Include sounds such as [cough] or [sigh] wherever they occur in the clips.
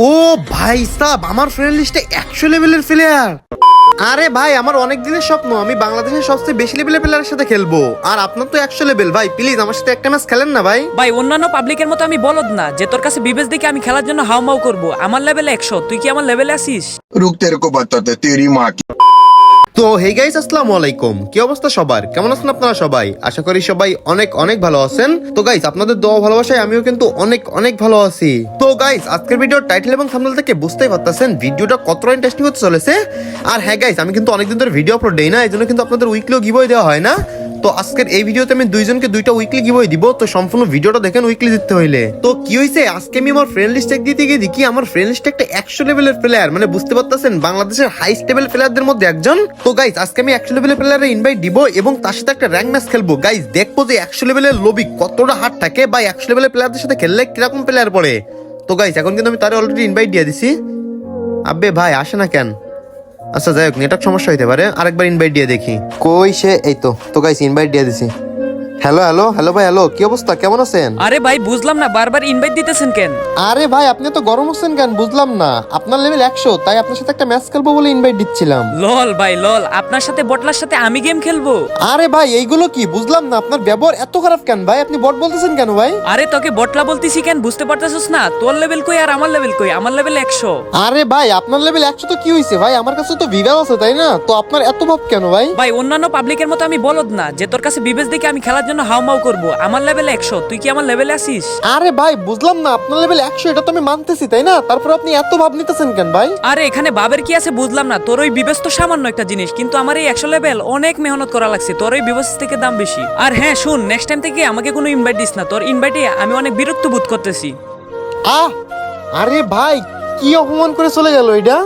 ও ভাই সাব আমার ফ্রেন্ড লিস্টে একশো লেভেলের প্লেয়ার আরে ভাই আমার অনেক দিনের স্বপ্ন আমি বাংলাদেশের সবচেয়ে বেশি লেভেলের প্লেয়ারের সাথে খেলব। আর আপনার তো একশো লেভেল ভাই প্লিজ আমার সাথে একটা ম্যাচ খেলেন না ভাই। ভাই অন্যান্য পাবলিকের মতো আমি বলদ না যে তোর কাছে বিবেচ দেখে আমি খেলার জন্য হাউমাউ করব। আমার লেভেল একশো তুই কি আমার লেভেলে আসিস রুখতে তেরকো বাচ্চাতে তেরি মা তো হে গাইস আসসালামু আলাইকুম। কি অবস্থা সবার? কেমন আছেন আপনারা সবাই? আশা করি সবাই অনেক অনেক ভালো আছেন। তো গাইস আপনাদের দোয়া ভালোবাসায় আমিও কিন্তু অনেক অনেক ভালো আছি। তো গাইস আজকের ভিডিওর টাইটেল এবং থাম্বনেল থেকে বুঝতেই পারতেছেন ভিডিওটা কতটা ইন্টারেস্টিং হতে চলেছে। আর হ্যাঁ গাইস আমি কিন্তু অনেক দিন ধরে ভিডিও আপলোড দেই না এই জন্য কিন্তু আপনাদের উইকলিও গিভওয়ে দেওয়া হয় না। তো আজকের এই ভিডিওতে আমি দুইজনকে দুইটা উইকলি গিভওয়ে দিব, তো সম্পূর্ণ ভিডিওটা দেখেন উইকলি দিতে হইলে। তো কি হইছে, আজকে আমি আমার ফ্রেন্ড লিস্ট চেক দিতে গিয়ে দেখি আমার ফ্রেন্ড লিস্টে একটা একশো লেভেলের প্লেয়ার মানে বুঝতে পারতেছেন, বাংলাদেশের হাইস্ট লেভেল প্লেয়ারদের মধ্যে একজন। তো গাইস আজকে আমি একশো লেভেলের প্লেয়ারের ইনভাইট দিব এবং তার সাথে একটা র্যাঙ্ক ম্যাচ খেলব। গাইস দেখব যে একশো লেভেলের লবি কতটা হার্ড থাকে বা একশো লেভেলের প্লেয়ারদের সাথে খেললে কীরকম প্লেয়ার পড়ে। তো গাইস এখন কিন্তু আমি তার অলরেডি ইনভাইট দিয়ে দিছি। আবে ভাই, আসে না কেন? আচ্ছা যাই হোক নেটওয়ার্ক সমস্যা হইতে পারে। আরেকবার ইনভাইট দিয়ে দেখি। কই সে? এই তো তো গাইস ইনভাইট দিয়ে দিছি। হ্যালো হ্যালো হ্যালো ভাই হ্যালো কি অবস্থা? কেমন আছেন? আরে ভাই বুঝলাম না বারবার ইনভাইট দিতেছেন কেন? আরে ভাই আপনি তো গরম হচ্ছেন কেন? বুঝলাম না। আপনার লেভেল একশো তাই আপনার সাথে একটা ম্যাচ খেলব বলে ইনভাইট দিচ্ছিলাম। লল ভাই লল আপনার সাথে বটলার সাথে আমি গেম খেলব? আরে ভাই এইগুলো কি? বুঝলাম না আপনার ব্যবহার এত খারাপ কেন ভাই? আপনি বট বলতেছেন কেন ভাই? আরে তোকে বটলা বলতেছি কেন? বুঝতে পারতেছিস না? তোর লেভেল কই আর আমার লেভেল কই? আমার লেভেল একশো। আরে ভাই আপনার লেভেল একশো তো কি হয়েছে ভাই? আমার কাছে তো ভিভ্যাল আছে তাই না? তো আপনার এত ভাব কেন ভাই? ভাই অন্যান্য পাবলিকের মতো আমি বলদ না যে তোর কাছে বিবেচ দেখে আমি খেলার জন্য হাউমাউ করব? আমার লেভেল একশো তুই কি আমার লেভেলে আসিস আরে ভাই বুঝলাম না আপনার লেভেল একশো এটা তো আমি মানতেছি তাই না? তারপর আপনি এত ভাব নিতেছেন কেন ভাই? আরে এখানে বাবের কি আছে বুঝলাম না তোর ওই বিবেচ তো সামান্য একটা জিনিস কিন্তু আমার এই একশো লেভেল অনেক মেহনত করা লাগছে তোর ওই বিবেচ থেকে দাম বেশি। আর হ্যাঁ শুন নেক্সট টাইম থেকে আমাকে কোনো ইনভাইট দিস না তোর ইনভাইটে আমি অনেক বিরক্ত বোধ করতেছি। আহ আরে ভাই কি অপমান করে চলে গেল এটা?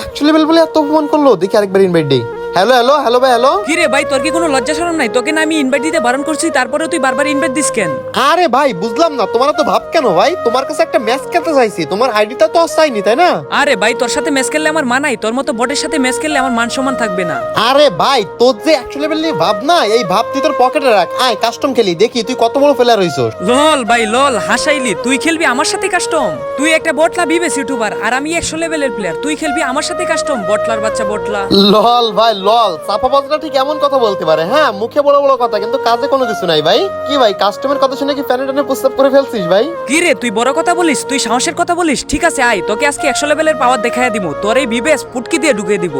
একশো লেভেল বলে এত অপমান করল দেখি আরেকবার ইনভাইট দেই। হ্যালো হ্যালো হ্যালো ভাই হ্যালো কি রে ভাই তোর কি কোনো লজ্জা শরম নাই? তোকে না আমি ইনভাইট দিতে বারণ করছি তারপরে তুই বারবার ইনভাইট দিস কেন? আরে ভাই বুঝলাম না তোমার তো ভাব কেন ভাই? তোমার কাছে একটা ম্যাচ খেলতে চাইছি তোমার আইডিটা তো চাইনি তাই না? আরে ভাই তোর সাথে ম্যাচ খেললে আমার মানাই তোর মতো বটের সাথে ম্যাচ খেললে আমার মান সম্মান থাকবে না। আরে ভাই তোর যে একশো লেভেল নিয়ে ভাব না এই ভাব তুই তোর পকেটে রাখ। আয় কাস্টম খেলি দেখি তুই কত বড় প্লেয়ার হইছস। লল ভাই লল হাসাইলি তুই খেলবি আমার সাথে কাস্টম তুই একটা বটলা বিবেস ইউটিউবার আর আমি একশো লেভেলের প্লেয়ার তুই খেলবি আমার সাথে কাস্টম বটলার বাচ্চা বটলা। লল ভাই লল চাপাবাজরা ঠিক এমন কথা বলতে পারে। হ্যাঁ মুখে বড় বড় কথা কিন্তু কাজে কোনো কিছু নাই ভাই। কি ভাই কাস্টমার কথা শুনে কি ফ্যানে টানে প্রস্তাব করে ফেলছিস ভাই? কি রে তুই বড় কথা বলিস তুই সাহসের কথা বলিস? ঠিক আছে আয় তোকে আজকে একশো লেভেলের পাওয়ার দেখাই দিব তোর এই বিবেশ ফুটকি দিয়ে ঢুকিয়ে দিব।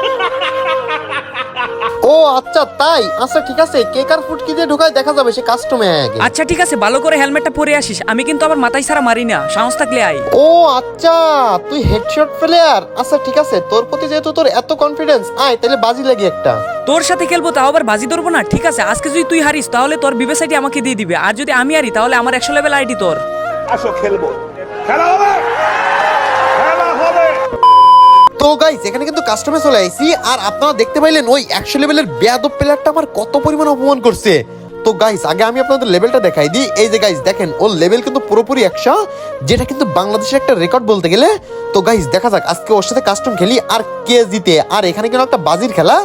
ও আচ্ছা তাই? আচ্ছা ঠিক আছে কে কার ফুট কি দিয়ে ঢোকায় দেখা যাবে সে কাস্টমে আগে। আচ্ছা ঠিক আছে ভালো করে হেলমেটটা পরে আসিস। আমি কিন্তু আবার মাথায় সারা মারি না সাহস থাকলে আয়। ও আচ্ছা তুই হেডশট প্লেয়ার আচ্ছা ঠিক আছে তোর প্রতি যেহেতু তোর এত কনফিডেন্স আয় তাহলে বাজি লাগি একটা। তোর সাথে খেলব তাও আবার বাজি ধরবো না? ঠিক আছে আজকে যদি তুই হারিস তাহলে তোর বিবেস আইডি আমাকে দিয়ে দিবে। আর যদি আমি হারি তাহলে আমার একশো লেভেল আইডি তোর। আসো খেলব। খেলা হবে? তো গাইস এখানে কিন্তু কাস্টমে চলে আইছি, আর আপনারা দেখতে পাইলেন ওই একশো লেভেলের বেয়াদব প্লেয়ারটা আমার কত পরিমাণ অপমান করছে। তো গাইস আগে আমি আপনাদের লেভেলটা দেখাই দিই। এই যে গাইস দেখেন, ওর লেভেল কিন্তু পুরোপুরি একশো, যেটা কিন্তু বাংলাদেশের একটা রেকর্ড বলতে গেলে। তো গাইস দেখা যাক, আজকে ওর সাথে কাস্টম খেলি, আর কে জিতে? আর এখানে কিন্তু একটা বাজির খেলা।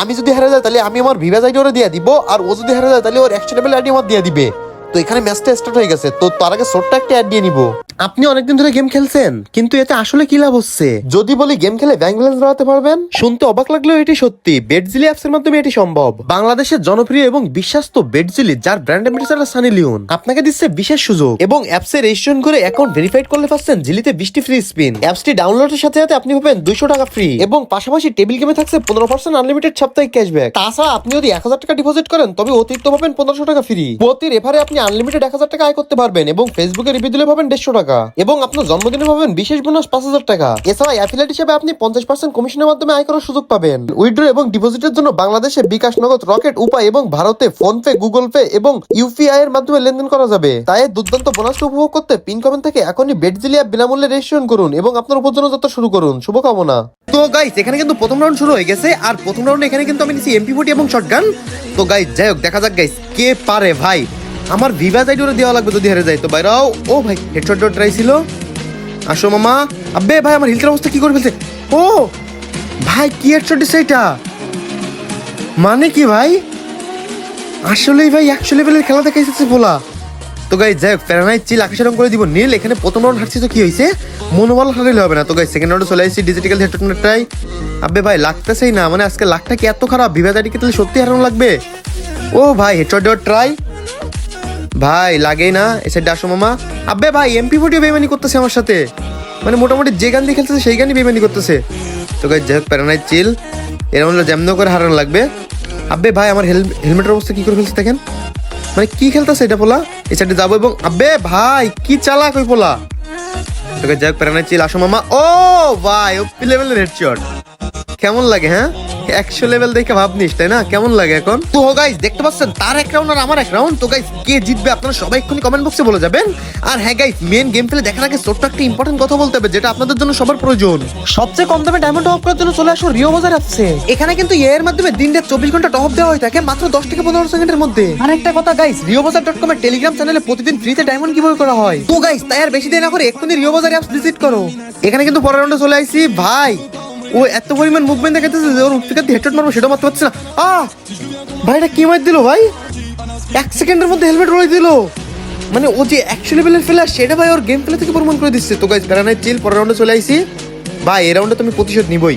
আমি যদি হেরে যাই, তাহলে আমি আমার ভিভাজ আইডি ওরে দিয়ে দিব, আর ও যদি হেরে যায়, তাহলে ওর একশো লেভেল আইডি আমার দিয়ে দিবে। তো এখানে ম্যাচটা স্টার্ট হয়ে গেছে, তো তার আগে ছোট্ট একটা অ্যাড দিয়ে নিব। আপনি অনেকদিন ধরে গেম খেলছেন কিন্তু এতে আসলে কি লাভ হচ্ছে? যদি বলি গেম খেলে ব্যাংক ব্যালেন্স বাড়াতে পারবেন? শুনতে অবাক লাগলেও এটি সত্যি। বেডজিলি অ্যাপস এর মাধ্যমে এটি সম্ভব। বাংলাদেশের জনপ্রিয় এবং বিশ্বাস্ত বেডজিলি যার ব্র্যান্ড অ্যাম্বাসেডর সানি লিওন আপনাকে দিচ্ছে বিশেষ সুযোগ এবং অ্যাপসে রেজিস্ট্রেশন করে অ্যাকাউন্ট ভেরিফাইড করলে পাচ্ছেন জিলিতে বৃষ্টি ফ্রি স্পিন অ্যাপসটি ডাউনলোডের সাথে সাথে আপনি পাবেন দুইশো টাকা ফ্রি এবং পাশাপাশি টেবিল গেমে থাকছে পনেরো পার্সেন্ট আনলিমিটেড সাপ্তাহিক ক্যাশব্যাক তাছাড়া আপনি যদি এক হাজার টাকা ডিপোজিট করেন তবে অতিরিক্ত পাবেন পনেরোশো টাকা ফ্রি প্রতি রেফারে আপনি আনলিমিটেড এক হাজার টাকা আয় করতে পারবেন এবং ফেসবুকে রিভিউ দিলে পাবেন দেড়শো টাকা। এবং আপনার জন্মদিনে পাবেন বিশেষ বোনাস পাঁচ হাজার টাকা। এছাড়া অ্যাফিলেট হিসেবে আপনি পঞ্চাশ পার্সেন্ট কমিশনের মাধ্যমে আয় করার সুযোগ পাবেন। উইড্রো এবং ডিপোজিটের জন্য বাংলাদেশে বিকাশ নগদ রকেট উপায় এবং ভারতে ফোন পে গুগল পে এবং ইউপিআই এর মাধ্যমে লেনদেন করা যাবে। তাই দুর্দান্ত বোনাসটা উপভোগ করতে পিন কমেন্ট থেকে এখনই বেডজিলি অ্যাপ বিনামূল্যে রেজিস্ট্রেশন করুন এবং আপনার উপজন্য যাত্রা শুরু করুন। শুভকামনা। তো গাইস এখানে কিন্তু প্রথম রাউন্ড শুরু হয়ে গেছে আর প্রথম রাউন্ডে এখানে কিন্তু আমি নিছি এমপি ফোর্টি এবং শটগান তো গাইস যাই হোক, দেখা যাক গাইস কে পারে ভাই। আমার ভিভা ওরে দেওয়া লাগবে যদি হেরে যায় তো বাইরাও ও ভাই হেডশট ট্রাই ছিল। আসো মামা। আবে ভাই, আমার হিলটার অবস্থা কি করে ফেলছে? ও, ভাই, কি হেডশট দিছে এটা? মানে কি ভাই? আসলেই ভাই, একশো লেভেলের খেলা দেখাইছে বলা তো গাই যাই হোক প্যারানাইট চিল আকাশে রং করে দিব। নীল, এখানে প্রথম রাউন্ড হারছি তো কি হয়েছে মনোবল হারাইলে হবে না। তো গাই সেকেন্ড রাউন্ডে চলে আসছি ডিজিটাল হেডফোনটাই আবে ভাই, লাগতেছেই না। মানে আজকে লাখটা কি এত খারাপ? আইডিকে তাহলে সত্যি হারানো লাগবে? ও ভাই হেডশট দেওয়ার ট্রাই ভাই, লাগেই না। এ সাইডে আসো মামা। আব্বে ভাই এমপি ফোর্টিও বেমানি করতেছে আমার সাথে। মানে মোটামুটি যে গান দিয়ে খেলতেছে, সেই গানই বেমানি করতেছে। তো গাইজ যাই হোক প্যারানাইট চিল এরকম হলো যেমন করে হারানো লাগবে। আব্বে ভাই, আমার হেল হেলমেটের অবস্থা কি করে ফেলছে দেখেন। মানে কি খেলতেছে এটা পোলা? এই সাইডে যাব এবং আব্বে ভাই, কি চালাক ওই পোলা? তোকে যাই হোক প্যারানা চিল আসো মামা। ও ভাই ওপি লেভেলের হেডশট কেমন লাগে হ্যাঁ? একশো লেভেল দেখে ভাবনিস তাই না? কেমন লাগে এখন? তো গাইস দেখতে পাচ্ছেন তার এক রাউন্ড আর আমার এক রাউন্ড তো গাইস কে জিতবে আপনারা সবাই এক্ষুনি কমেন্ট বক্সে বলে যাবেন। আর হ্যাঁ গাইস মেন গেম প্লে দেখার আগে ছোট্ট একটা ইম্পর্টেন্ট কথা বলতে হবে যেটা আপনাদের জন্য সবার প্রয়োজন। সবচেয়ে কম দামে ডায়মন্ড টপ করার জন্য চলে আসো রিও বাজার আসছে এখানে কিন্তু এর মাধ্যমে দিন রাত চব্বিশ ঘণ্টা টপ দেওয়া হয়ে থাকে মাত্র দশ থেকে পনেরো সেকেন্ডের মধ্যে। আর একটা কথা guys Rio bazaar dot com এর টেলিগ্রাম চ্যানেলে প্রতিদিন ফ্রিতে ডায়মন্ড কীভাবে করা হয়। তো গাইস তাই আর বেশি দেরি না করে এক্ষুনি রিও বাজার অ্যাপস ভিজিট করো। এখানে কিন্তু পরের রাউন্ডে চলে আইছি ভাই ও এত পরিমাণ মুভমেন্ট দেখাতেছে যে ওর উপরে হেডশট মারবো সেটা মারতে পারছে না। আহ ভাই, এটা কি মার দিল ভাই? এক সেকেন্ডের মধ্যে হেলমেট রয়ে দিল। মানে ও যে একশো লেভেলের ফেলার সেটা ভাই ওর গেম প্লে থেকে প্রমাণ করে দিচ্ছে। তো গাইজ প্যারানাই চিল পরের রাউন্ডে চলে আইছি। ভাই, এই রাউন্ডে তুমি প্রতিশোধ নিবই।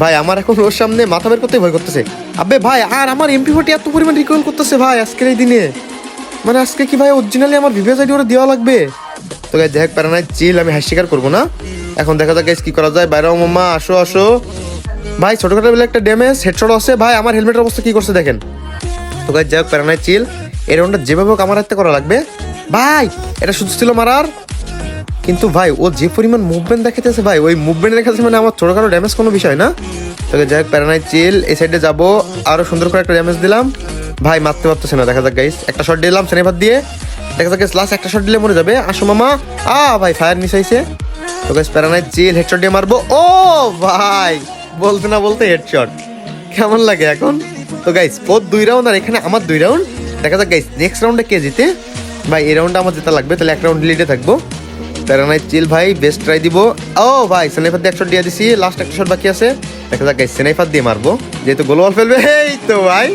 ভাই, আমার এখন ওর সামনে মাথা বের করতে ভয় করতেছে। আবে ভাই, আর আমার এমপি ফোর্টি এত পরিমাণ রিকল করতেছে ভাই আজকের এই দিনে। মানে আজকে কি ভাই অরিজিনালি আমার ভিভিএস আইডি ওরা দেওয়া লাগবে? তো গাইজ দেখ প্যারানাই চিল আমি হাসি স্বীকার করব না। এখন দেখা যাক কি করা যায়। বাইরে মামা আসো আসো। ভাই, ছোটখাটো বেলে একটা ড্যামেজ হেডশট আছে। ভাই, আমার হেলমেটের অবস্থা কি করছে দেখেন। তো গাইজ যাই হোক প্যারানাই চিল এই রাউন্ডটা যেভাবে হোক আমার হাতে করা লাগবে। ভাই, এটা শুধু ছিল মারার। কিন্তু ভাই, ও যে পরিমাণ মুভমেন্ট দেখাতেছে ভাই, ওই মুভমেন্ট দেখাচ্ছে মানে আমার ছোটখাটো ড্যামেজ কোনো বিষয় না। তোকে যাই হোক প্যারানাই চিল এই সাইডে যাব। আরও সুন্দর করে একটা ড্যামেজ দিলাম। ভাই, মারতে পারতেছে না, দেখা যাক গাইস একটা শট দিলাম সেনেভার দিয়ে। দেখা যাক লাস্ট একটা শট দিলে মরে যাবে। আসো মামা আ ভাই ফায়ার মিস হয়েছে তো গাইস প্যারানাই চিল হেডশট দিয়ে মারবো। ও ভাই, বলতে না বলতে হেডশট কেমন লাগে এখন? তো গাইস ওর দুই রাউন্ড আর এখানে আমার দুই রাউন্ড দেখা যাক গাইস নেক্সট রাউন্ডে কে জিতে? ভাই, এই রাউন্ডে আমার জেতা লাগবে, তাহলে এক রাউন্ড লিডে থাকব। প্যারানাই চিল ভাই বেস্ট ট্রাই দিব। ও ভাই, সেনাইফার দিয়ে এক শট দিয়ে দিছি লাস্ট একটা শট বাকি আছে। দেখা যাক গাইস সেনাইফার দিয়ে মারবো। যেহেতু গোলওয়াল ফেলবে, এই তো ভাই।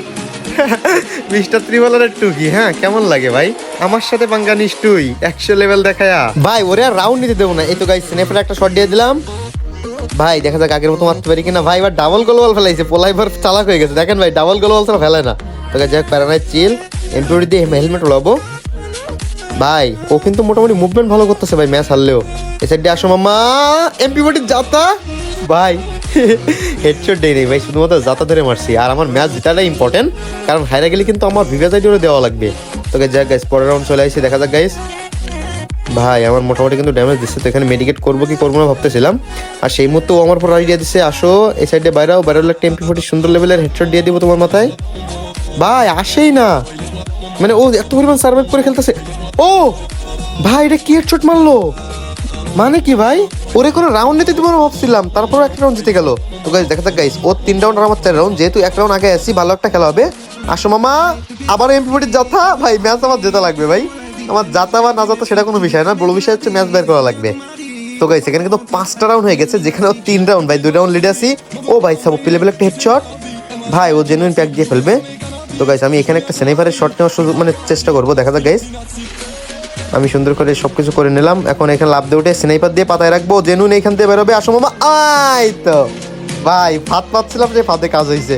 [laughs] মিস্টার ত্রিবলারের টুকি হ্যাঁ কেমন লাগে ভাই? আমার সাথে পাঙ্গা নিষ্ঠুই একশো লেভেল দেখায়া। ভাই, ওরে আর রাউন্ড নিতে দেবো না। এই তো গাইস সেনাইফার একটা শট দিয়ে দিলাম। ভাই, দেখা যাক আগের মতো মারতে পারি কিনা। ভাই, এবার ডাবল গোলওয়াল ফেলাইছে পোলাই এবার চালাক হয়ে গেছে। দেখেন ভাই ডাবল গোলওয়াল তো ফেলে না। তো যাক প্যারানাই চিল এমপিওরি দিয়ে হেলমেট উড়াবো ভাই, ও কিন্তু মোটামুটি মুভমেন্ট ভালো করতেছে ভাই ম্যাচ হারলেও। এ সাইডে আসো মামা এমপি এমপিওটি যাতা। ভাই [laughs] হেডশট দেই নেই ভাই, শুধুমাত্র যাতা ধরে মারছি। আর আমার ম্যাচ জেতাটাই ইম্পর্টেন্ট কারণ হাইরা গেলে কিন্তু আমার ভিভেজ আইডিও দেওয়া লাগবে। তোকে যাক গাইস পরের রাউন্ড চলে আসছি দেখা যাক গাইস ভাই, আমার মোটামুটি কিন্তু ড্যামেজ দিচ্ছে, তো এখানে মেডিকেট করব কি করব না ভাবতেছিলাম। আর সেই মুহূর্তে ও আমার পর আইডিয়া দিচ্ছে, আসো, এই সাইডে বাইরেও বাইরেও একটা এমপি ফোর্টি সুন্দর লেভেলের হেডশট দিয়ে দিব তোমার মাথায়। ভাই, আসেই না। মানে ও এত পরিমাণ সার্ভাইভ করে খেলতেছে। ও! ভাই, এটা কি হেডশট মারলো? মানে কি ভাই? ওরে কোনো রাউন্ড নিতে দিব ভাবছিলাম। তারপর একটা রাউন্ড জিতে গেল। তো গাইস দেখা যাক গাইস ওর তিন রাউন্ড আর আমার চার রাউন্ড যেহেতু এক রাউন্ড আগে আসছি ভালো একটা খেলা হবে। আসো মামা আবার এমপি ফোর্টির যাতা ভাই, ম্যাচ আমার জেতা লাগবে ভাই। আমার যাতা বা না যাতা সেটা কোনো বিষয় না। বড় বিষয় হচ্ছে ম্যাচ বের করা লাগবে। তো গাইস এখানে কিন্তু পাঁচটা রাউন্ড হয়ে গেছে, যেখানে ও তিন রাউন্ড ভাই, দুই রাউন্ড লিড আছি। ও ভাই, সব প্লেবেল একটা হেডশট ভাই, ও জেনুইন প্যাক দিয়ে ফেলবে। তো গাইস আমি এখানে একটা সেনিফারের শট নেওয়ার সুযোগ মানে চেষ্টা করব। দেখা যাক গাইস আমি সুন্দর করে সবকিছু করে নিলাম। এখন এখানে লাভ দিয়ে উঠে স্নাইপার দিয়ে পাতায় রাখব। জেনুন এখান থেকে বেরোবে। আসো মামা। আই তো। ভাই ফাত পাচ্ছিলাম যে ফাতে কাজ হয়েছে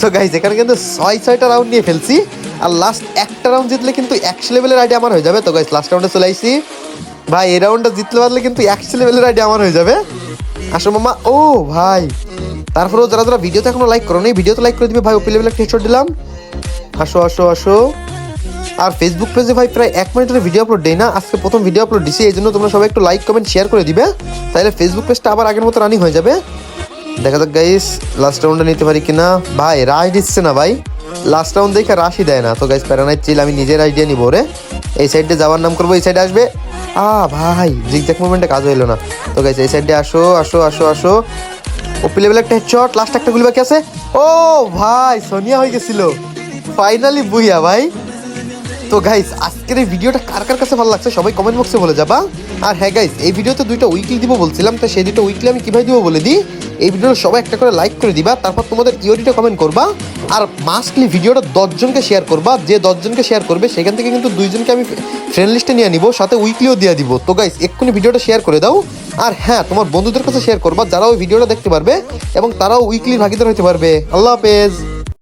তো গাইস এখানে কিন্তু ছয়, ছয়টা রাউন্ড নিয়ে ফেলছি। আর লাস্ট একটা রাউন্ড জিতলে কিন্তু একশো লেভেলের আইডি আমার হয়ে যাবে। তো গাইস লাস্ট রাউন্ডে চলে আইসি ভাই, এই রাউন্ডটা জিতলে পারলে কিন্তু একশো লেভেলের আইডি আমার হয়ে যাবে। আসো মামা। ও, ভাই। তারপরেও যারা যারা ভিডিওতে এখনও লাইক করো নি ভিডিওতে লাইক করে দিবে। ভাই ওপি লেভেলের হেডশট দিলাম। আসো আসো আসো। আর ফেসবুক পেজে ভাই প্রায় এক মিনিটের ভিডিও আপলোড দেই না। আজকে প্রথম ভিডিও আপলোড দিছি, এই জন্য তোমরা সবাই একটু লাইক কমেন্ট শেয়ার করে দিবে। তাহলে ফেসবুক পেজটা আবার আগের মতো রানিং হয়ে যাবে। দেখা যাক গাইস লাস্ট রাউন্ডে নিতে পারি কিনা। ভাই, রাশ দিচ্ছে না ভাই। লাস্ট রাউন্ড দেখে রাশই দেয় না। তো গাইস প্যারানাইট চিল আমি নিজের আইডিয়া নিবো রে। এই সাইডে যাওয়ার নাম করব, এই সাইডে আসবে। আ, ভাই জিগজ্যাক মুভমেন্টে কাজ হইল না। তো গাইস এই সাইডে আসো আসো আসো আসো। ওপি লেভেল একটা হেডশট লাস্ট একটা গুলি বাকি আছে। ও, ভাই, সোনিয়া হয়ে গেছিল। ফাইনালি বুইয়া, ভাই। তো গাইস আজকের এই ভিডিওটা কার কার কাছে ভালো লাগছে সবাই কমেন্ট বক্সে বলে যাবা। আর হ্যাঁ গাইস এই ভিডিওতে দুইটা উইকলি দিব বলছিলাম তো সেই দুটো উইকলি আমি কীভাবে দিব বলে দিই? এই ভিডিওটা সবাই একটা করে লাইক করে দিবা, তারপর তোমাদের ইওরিটা কমেন্ট করবা, আর মাস্টলি ভিডিওটা দশজনকে শেয়ার করবা, যে দশজনকে শেয়ার করবে, সেখান থেকে কিন্তু দুইজনকে আমি ফ্রেন্ড লিস্টে নিয়ে নিব, সাথে উইকলিও দিয়ে দিব। তো গাইস এক্ষুনি ভিডিওটা শেয়ার করে দাও। আর হ্যাঁ তোমার বন্ধুদের কাছে শেয়ার করবা যারা ওই ভিডিওটা দেখতে পারবে, এবং তারাও উইকলির ভাগিদার হতে পারবে। আল্লাহ হাফেজ।